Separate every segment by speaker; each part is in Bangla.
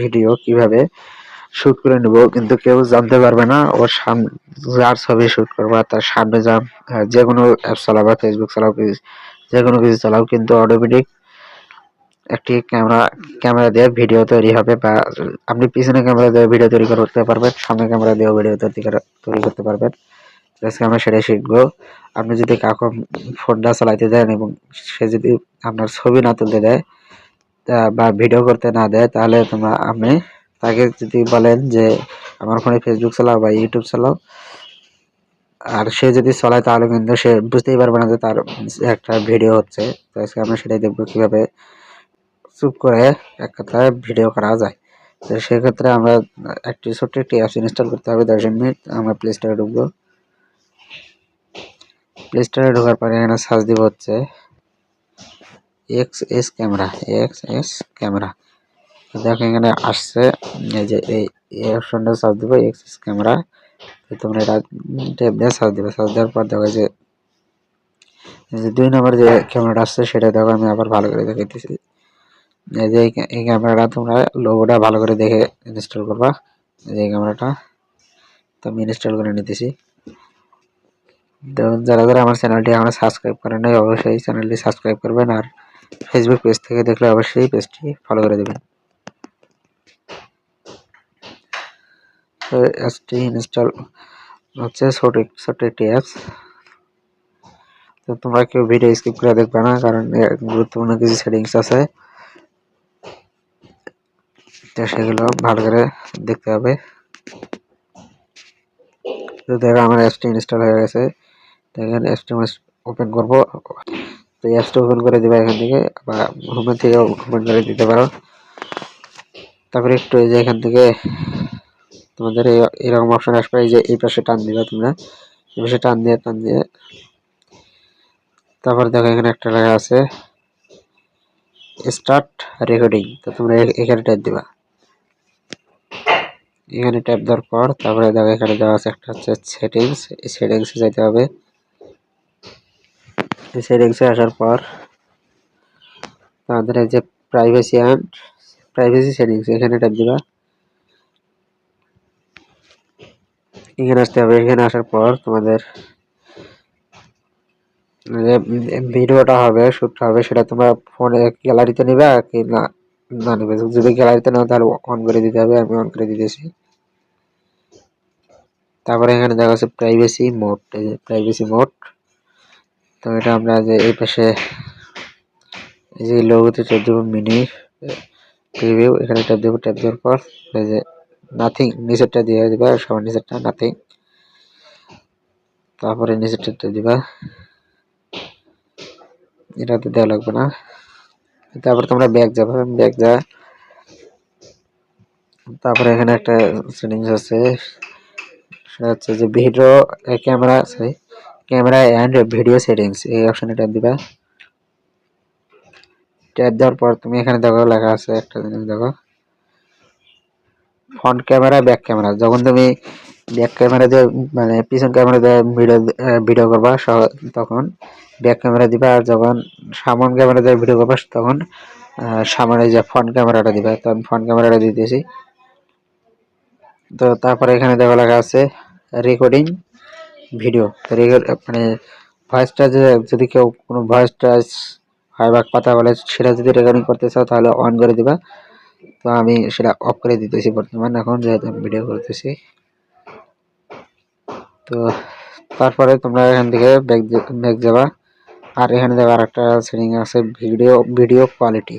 Speaker 1: ভিডিও কীভাবে শুট করে নেব, কিন্তু কেউ জানতে পারবে না। ওর সামনে যার ছবি শুট করবা, তার সামনে যা যে কোনো অ্যাপ চালাও বা ফেসবুক চালাও যে কোনো কিছু চালাও, কিন্তু অটোমেটিক একটি ক্যামেরা ক্যামেরা দিয়ে ভিডিও তৈরি হবে বা আপনি পিছনে ক্যামেরা দিয়ে ভিডিও তৈরি করতে পারবেন, সামনে ক্যামেরা দিয়েও ভিডিও তৈরি তৈরি করতে পারবেন। আজকে আমরা সেটাই শিখব। আপনি যদি কাউকে ফোনটা চালাইতে দেন এবং সে যদি আপনার ছবি না তুলতে দেয় বা ভিডিও করতে না দেয়, তাহলে তোমরা আপনি তাকে যদি বলেন যে আমার ফোনে ফেসবুক চালাও বা ইউটিউব চালাও। আর সে যদি চলায়, তাহলে কিন্তু সে বুঝতেই পারবে না যে তার একটা ভিডিও হচ্ছে। তো আজকে আমরা সেটাই দেখব কীভাবে চুপ করে এক কথায় ভিডিও করা যায়। তো সেক্ষেত্রে আমরা একটি ছোট্ট একটি অ্যাপস ইনস্টল করতে হবে, দশ মিনিট, আমরা প্লে স্টোরে ঢুকবো। প্লে স্টোরে ঢোকার পরে এখানে সার্চ দিব হচ্ছে X S camera X S camera দেখো এখানে আসছে, এই যে এই এই অপশনটা সার্চ দিব এক্স এস ক্যামেরা তোমরা এটা ট্যাব দিয়ে সার্চ দিবে। সার্চ দেওয়ার পর দেখো যে যে দুই নম্বর যে ক্যামেরাটা আসছে, সেটা দেখো আমি আবার ভালো করে দেখাইতেছি। এই যে এই ক্যামেরাটা তোমরা লোগোটা ভালো করে দেখে ইনস্টল করবা। যে ক্যামেরাটা তো আমি ইনস্টল করে নিতেছি। তো যারা যারা আমার চ্যানেলটি এখনও সাবস্ক্রাইব করেন নাই, অবশ্যই চ্যানেলটি সাবস্ক্রাইব করবেন। আর ফেসবুক পেজ থেকে দেখলে অবশ্যই পেজটি ফলো করে দেবেন। অ্যাপসটি ইনস্টল হচ্ছে ছোট ছোট্ট একটি অ্যাপস তো তোমরা কেউ ভিডিও স্কিপ করে দেখবে না, কারণ গুরুত্বপূর্ণ কিছু সেটিংস আছে। তো সেগুলো ভালো করে দেখতে হবে। তো দেখো, আমার অ্যাপসটি ইনস্টল হয়ে গেছে। তো এখানে অ্যাপসটি ওপেন করব। তো অ্যাপসটা ওপেন করে দিবা এখান থেকে, বা হোমের থেকে ওপেন করে দিতে পারো। তারপরে একটু এই যে এখান থেকে তোমাদের এই- এরকম অপশন আসবে, এই যে এই পাশে টান দিবা তোমরা। এই পাশে টান দিয়ে টান দিয়ে। তারপর দেখো এখানে একটা লেখা আছে স্টার্ট রেকর্ডিং তো তোমরা এ- এখানে ট্যাপ দিবা। এখানে ট্যাপ দেওয়ার পর, তারপরে দেখো এখানে দেওয়া আছে একটা হচ্ছে সেটিংস এই সেটিংসে যেতে হবে। সেটিংসে আসার পর আমাদের যে প্রাইভেসি অ্যান্ড প্রাইভেসি সেটিংস এখানে ট্যাপ দিবা। এখানে আসতে হবে, এখানে আসার পর তোমাদের যে ভিডিওটা হবে শ্যুটটা হবে, সেটা তোমরা ফোনে গ্যালারিতে নিবে কি না না নিবে। যদি গ্যালারিতে নাও, তাহলে অন করে দিতে হবে, আমি অন করে দিতেছি। তারপরে এখানে দেখা যাচ্ছে প্রাইভেসি মোড প্রাইভেসি মোড তো এটা আমরা যে এই পাশে এই যে লোগোতে ট্যাপ দেবো মিনি প্রিভিউ এখানে ট্যাপ দেবো ট্যাপ দেওয়ার পর এই যে নাথিং নিচেরটা দিয়ে দিবা, সবার নিচেরটা নাথিং তারপরে নিচেরটা ট্যাপ দিবা। এটাতে দেওয়া লাগবে না। তারপরে তোমরা ব্যাগ যাবে ব্যাগ যা। তারপরে এখানে একটা সেটিংস আছে, সেটা হচ্ছে যে video camera sorry camera and video settings, এই অপশনে ট্যাপ দিবা। ট্যাপ দেওয়ার পর তুমি এখানে দেখো, লেখা আছে একটা জিনিস, দেখো। ফ্রন্ট ক্যামেরা ব্যাক ক্যামেরা যখন তুমি ব্যাক ক্যামেরা দিয়ে মানে পিছন ক্যামেরা দিয়ে ভিডিও ভিডিও করবা তখন ব্যাক ক্যামেরা দিবা, আর যখন সামন ক্যামেরা দিয়ে ভিডিও করবা, তখন সামনে যে ফ্রন্ট ক্যামেরাটা দিবা, তো আমি ফ্রন্ট ক্যামেরাটা দিতেছি তো তারপরে এখানে দেখা লেখা আছে রেকর্ডিং ভিডিও মানে ভয়েসটা যে যদি কেউ কোনো ভয়েসটা হয় বা কথা বলে সেটা যদি রেকর্ডিং করতে চাও তাহলে অন করে দিবা। তো আমি সেটা অফ করে দিতেছি বর্তমান। এখন যেহেতু আমি ভিডিও করতেছি। তো তারপরে তোমরা এখান থেকে ব্যাক ব্যাক যাবা। আর এখানে দেখো আরেকটা সেটিং আছে ভিডিও ভিডিও কোয়ালিটি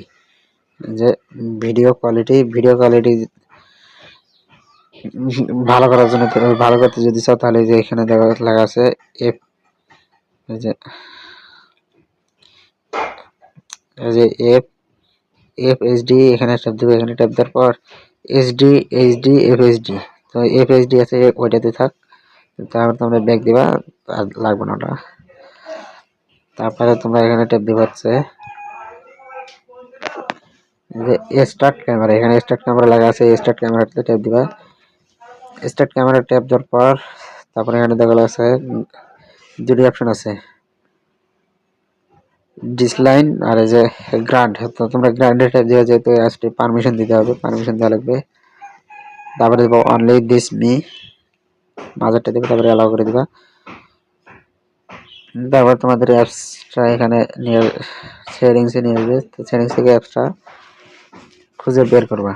Speaker 1: যে ভিডিও কোয়ালিটি ভিডিও কোয়ালিটি ভালো করার জন্য ভালো করতে যদি চাও, তাহলে যে এখানে দেখা লেখা আছে, এফ এই যে এফ এফ এইচডি এখানে ট্যাপ দেবে, এখানে ট্যাপ দেওয়ার পর এইচডি এইচডি এফ এইচডি তো এফ এইচডি আছে, ওইটাতে থাক। তারপর তোমরা ব্যাক দিবা, আর লাগবে না ওটা। তারপরে তোমরা এখানে ট্যাপ দিবা হচ্ছে যে স্টার্ট ক্যামেরা, এখানে স্টার্ট ক্যামেরা লাগা আছে, স্টার্ট ক্যামেরাতে ট্যাপ দিবা। স্টার্ট ক্যামেরা ট্যাপ দেওয়ার পর, তারপরে এখানে দেখা আছে দুটি অপশন আছে। ডিসলাইন আর এই যে গ্রান্ড তো তোমরা গ্রান্ডের টাইপ দেওয়া যেহেতু অ্যাপসটি পারমিশন দিতে হবে পারমিশন দেওয়া লাগবে। তারপরে দেবো অনলি দিস মি মাঝারটা দেবে, তারপরে অ্যালাউ করে দিবা। তারপর তোমাদের অ্যাপসটা এখানে নিয়ে সেটিংসে নিয়ে আসবে। তো সেটিংস থেকে অ্যাপসটা খুঁজে বের করবা।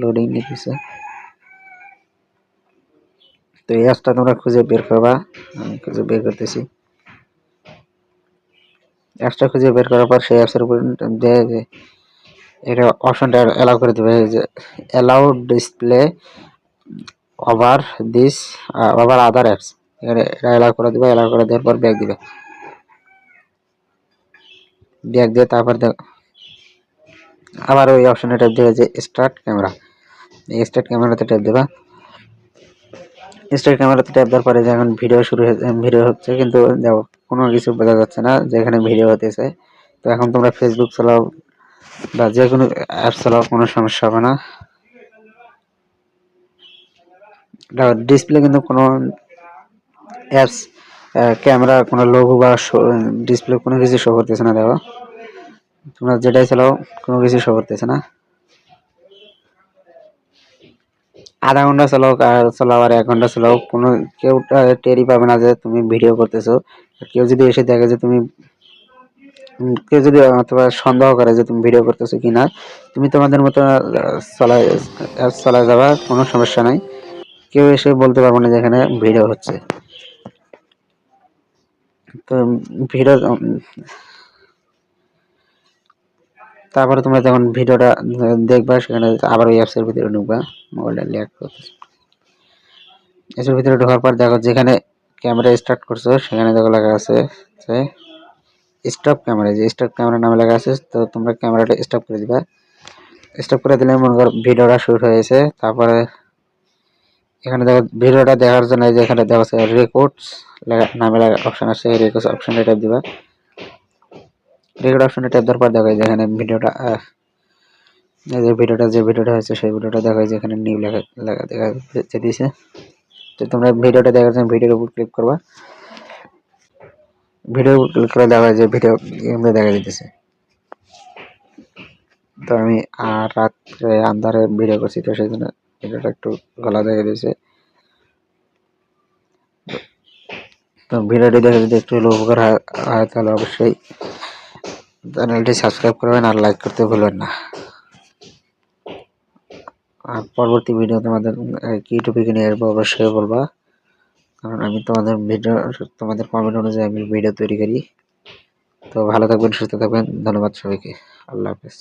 Speaker 1: লোডিং নিতেছে তো এই অ্যাপসটা তোমরা খুঁজে বের করবা। আমি খুঁজে বের করতেছি। অ্যাপসটা খুঁজে বের করার পর সেই অ্যাপসের উপর যে এটা অপশনটা অ্যালাউ করে দেবে। যে allow display over this over other apps এখানে এটা অ্যালাউ করে দিবে অ্যালাউ করে দেওয়ার পর ব্যাগ দিবে। ব্যাগ দিয়ে তারপর আবার ওই অপশনে ট্যাপ দেবে যে স্টার্ট ক্যামেরা এই স্টার্ট ক্যামেরাতে ট্যাপ দেবা। স্টার্ট ক্যামেরাতে ট্যাপ দেওয়ার পরে যখন ভিডিও শুরু ভিডিও হচ্ছে, কিন্তু দেখো, কোনো কিছু বোঝা যাচ্ছে না যেখানে ভিডিও হতেছে। তো এখন তোমরা ফেসবুক চালাও বা যে কোনো অ্যাপ চালাও, কোনো সমস্যা হবে না। ডিসপ্লে কিন্তু কোনো অ্যাপস ক্যামেরা কোনো লোগো বা ডিসপ্লে কোনো কিছু শো করতেছে না, দেখো। তোমরা যেটাই চালাও, কোনো কিছু শো করতেছে না। আধা ঘণ্টা চালাও চালাও আর এক ঘণ্টা চালাও, কোনো কেউ টেরি পাবে না যে তুমি ভিডিও করতেছো কেউ যদি এসে দেখে যে তুমি কেউ যদি অথবা সন্দেহ করে যে তুমি ভিডিও করতেছো কিনা তুমি তোমাদের মতো চলায় চলা যাবা, কোনো সমস্যা নাই। কেউ এসে বলতে পারব না যে এখানে ভিডিও হচ্ছে। তো ভিডিও তারপরে তোমরা যখন ভিডিওটা দেখবা, সেখানে আবার ওই অ্যাপসের ভিতরে ঢুকবা মোবাইলটা ল্যাক করতেছে। অ্যাপসের ভিতরে ঢোকার পর দেখো, যেখানে ক্যামেরা স্টার্ট করছ, সেখানে দেখো লেখা আছে যে স্টপ ক্যামেরা যে স্টপ ক্যামেরা নামে লেখা আছে, তো তোমরা ক্যামেরাটা স্টপ করে দিবা। স্টপ করে দিলে মনে করো ভিডিওটা শুট হয়েছে তারপরে এখানে দেখো, ভিডিওটা দেখার জন্য যে এখানে দেখা রেকর্ডস নামে অপশন আছে রেকর্ডস অপশনটা দিবা। রেকর্ড অপশনে ট্যাপ দেওয়ার পর দেখায় যেখানে ভিডিওটা এই যে ভিডিওটা যে ভিডিওটা হয়েছে, সেই ভিডিওটা দেখায় যেখানে নিউ লেখা লেখা, দেখা দিয়েছে। তো তোমরা ভিডিওটা দেখার জন্য ভিডিওর উপর ক্লিক করবা। ভিডিও ক্লিক করে দেখা যে ভিডিও এখানে দেখা দিতেছে তো আমি আর রাত্রে আন্ধারে ভিডিও করছি, তো সেই জন্য ভিডিওটা একটু গলা দেখা দিয়েছে তো ভিডিওটি দেখে যদি একটু উপকার হয় তাহলে অবশ্যই চ্যানেলটি সাবস্ক্রাইব করবেন আর লাইক করতে ভুলবেন না। আর পরবর্তী ভিডিও তোমাদের কি টপিকে নিয়ে আসব অবশ্যই বলবা। কারণ আমি তোমাদের ভিডিও তোমাদের কমেন্ট অনুযায়ী আমি ভিডিও তৈরি করি। তো ভালো থাকবেন, সুস্থ থাকবেন। ধন্যবাদ সবাইকে। আল্লাহ হাফেজ।